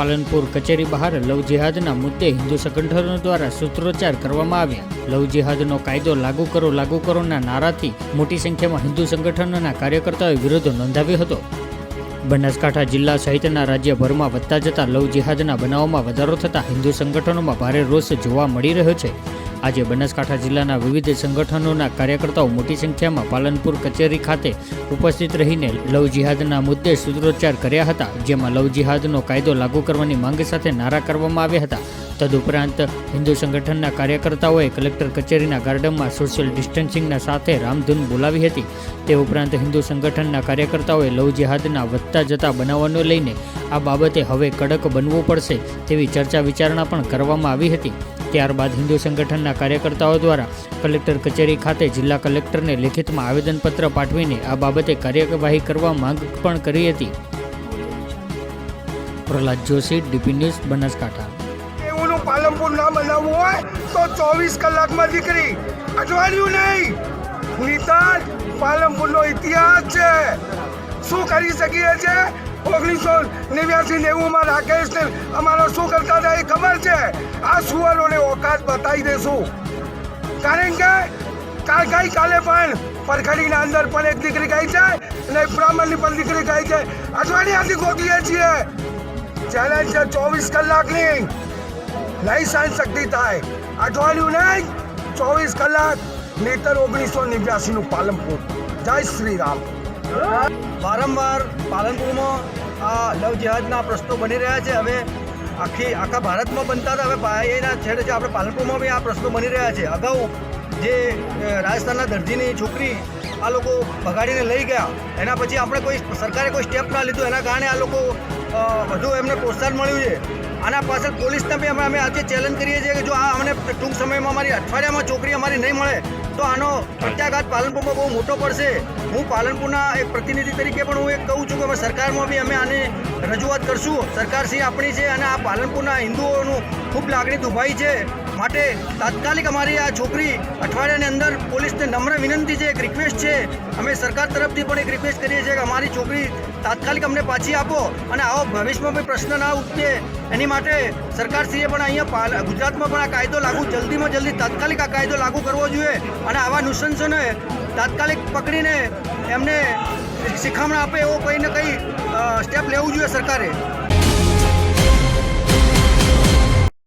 પાલનપુર કચેરી બહાર લવ જિહાદના મુદ્દે હિન્દુ સંગઠનો દ્વારા સૂત્રોચ્ચાર કરવામાં આવ્યા. લવ જિહાદનો કાયદો લાગુ કરો, લાગુ કરોના નારાથી મોટી સંખ્યામાં હિન્દુ સંગઠનોના કાર્યકર્તાઓએ વિરોધ નોંધાવ્યો હતો. બનાસકાંઠા જિલ્લા સહિતના રાજ્યભરમાં વધતા જતા લવ જિહાદના બનાવોમાં વધારો થતાં હિન્દુ સંગઠનોમાં ભારે રોષ જોવા મળી રહ્યો છે. આજે બનાસકાંઠા જિલ્લાના વિવિધ સંગઠનોના કાર્યકર્તાઓ મોટી સંખ્યામાં પાલનપુર કચેરી ખાતે ઉપસ્થિત રહીને લવ જિહાદના મુદ્દે સૂત્રોચ્ચાર કર્યા હતા, જેમાં લવ જિહાદનો કાયદો લાગુ કરવાની માંગ સાથે નારા કરવામાં આવ્યા હતા. તદુપરાંત હિન્દુ સંગઠનના કાર્યકર્તાઓએ કલેક્ટર કચેરીના ગાર્ડનમાં સોશિયલ ડિસ્ટન્સિંગના સાથે રામધૂન બોલાવી હતી. તે ઉપરાંત હિન્દુ સંગઠનના કાર્યકર્તાઓએ લવ જિહાદના વધતા જતા બનાવવાનો લઈને આ બાબતે હવે કડક બનવું પડશે તેવી ચર્ચા વિચારણા પણ કરવામાં આવી હતી. ત્યારબાદ હિન્દુ સંગઠનના કાર્યકર્તાઓ દ્વારા કલેક્ટર કચેરી ખાતે જિલ્લા કલેક્ટરને લેખિતમાં આવેદનપત્ર પાઠવીને આ બાબતે કાર્યવાહી કરવા માંગ પણ કરી હતી. Prahlad Joshi, DP news, Banaskantha. Palanpur ના બનાવવું હોય તો ચોવીસ કલાકમાં દીકરી અઠવાડિયું નહીં. નિતાજ પાલનપુરનો ઇતિહાસ છે. શું કરી શકીએ છે? ઓગણીસો નેવ્યાસી નેવુંમાં રાકેશ અમારો શું કરતા હતા એ ખબર છે? આ સુવરોને ઓકાત બતાવી દેશું. કારણ કે કાલ કાલે પણ પરખડીના અંદર પણ એક દીકરી ગઈ છે અને બ્રાહ્મણની પણ દીકરી ગઈ છે. અઠવાડિયાથી ગોતીએ છીએ. ચેલેન્જ છે ચોવીસ કલાકની. સહન શક્તિ થાય. અઠવાડિયું નહીં, ચોવીસ કલાક. નેતર ઓગણીસો નેવ્યાસીનું પાલનપુર. જય શ્રી રામ. વારંવાર પાલનપુરમાં આ લવ જહાજના પ્રશ્નો બની રહ્યા છે. હવે આખી, આખા ભારતમાં બનતા હતા. હવે એના છેડે છે. આપણે પાલનપુરમાં બી આ પ્રશ્નો બની રહ્યા છે. અગાઉ જે રાજસ્થાનના દરજીની છોકરી આ લોકો ભગાડીને લઈ ગયા. એના પછી આપણે કોઈ સરકારે કોઈ સ્ટેપ ના લીધું. એના કારણે આ લોકો વધુ એમને પ્રોત્સાહન મળ્યું છે. આના પાછળ પોલીસને બી અમે અમે આજે ચેલેન્જ કરીએ છીએ કે જો આ અમને ટૂંક સમયમાં અમારી અઠવાડિયામાં છોકરી અમારી નહીં મળે, તો આનો પ્રત્યાઘાત પાલનપુરમાં બહુ મોટો પડશે. હું પાલનપુરના એક પ્રતિનિધિ તરીકે પણ હું એક કહું છું કે અમે સરકારમાં બી અમે આની રજૂઆત કરશું. સરકારશ્રી આપણી છે અને આ પાલનપુરના હિન્દુઓનું ખૂબ લાગણી દુભાઈ છે. માટે તાત્કાલિક અમારી આ છોકરી અઠવાડિયાની અંદર પોલીસને નમ્ર વિનંતી છે, એક રિક્વેસ્ટ છે. અમે સરકાર તરફથી પણ એક રિક્વેસ્ટ કરીએ છીએ કે અમારી છોકરી તાત્કાલિક અમને પાછી આપો અને આવો ભવિષ્યમાં કોઈ પ્રશ્ન ના ઉઠે. એની માટે સરકારશ્રીએ પણ અહીંયા ગુજરાતમાં પણ આ કાયદો લાગુ, જલ્દીમાં જલ્દી તાત્કાલિક આ કાયદો લાગુ કરવો જોઈએ અને આવા નુસંસોને તાત્કાલિક પકડીને એમને શિખામણ આપે એવો કંઈ ને કંઈ સ્ટેપ લેવું જોઈએ સરકારે.